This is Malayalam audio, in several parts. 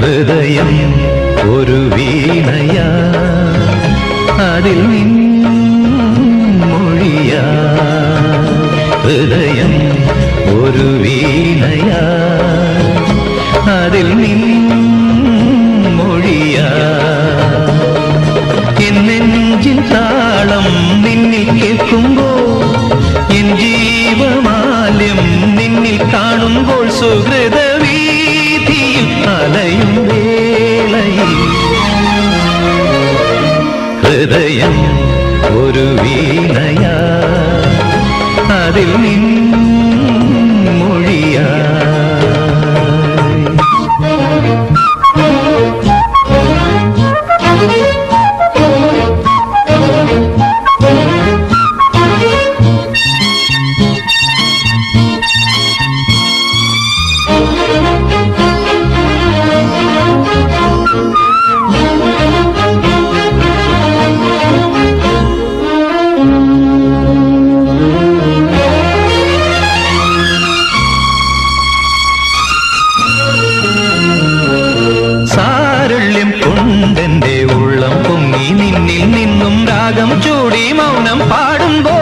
ഹൃദയം ഒരു അതിൽ നിൻ മൊഴിയ. ഹൃദയം കാതിൽ നിന്നൊഴിയ എന്നെഞ്ചിൻ താളം നിന്നിൽ കേൾക്കുമ്പോൾ എൻ ജീവമാല്യം നിന്നിൽ കാണുമ്പോൾ സുഹൃത വീതിയിൽ അലയും വേളയിൽ. ഹൃദയം ഒരു വീണയാ. അതിൽ നിന്ന് മൗനം പാടുമ്പോ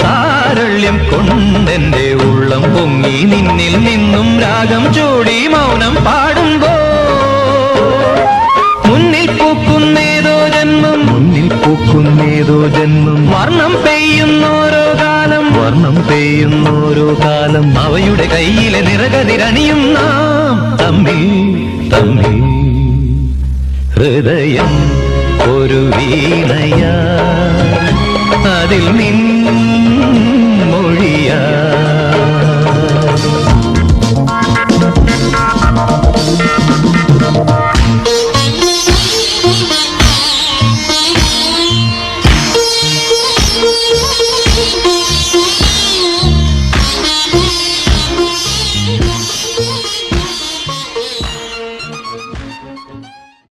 സാരള്യം കൊണ്ടെന്റെ ഉള്ളം പൊങ്ങി നിന്നിൽ നിന്നും രാഗം ചൂടി മൗനം പാടുമ്പോ മുന്നിൽ പൂക്കുന്നേതോ ജന്മം മുന്നിൽ പൂക്കുന്നേതോ ജന്മം വർണം പെയ്യുന്നോരോ കാലം വർണം പെയ്യുന്നോരോ കാലം അവയുടെ കയ്യിലെ നിറകതിരണിയും നാം തമ്മിൽ തമ്മിൽ ഹൃദയം ഒരു വീണയാ. അതിൽ നിൻ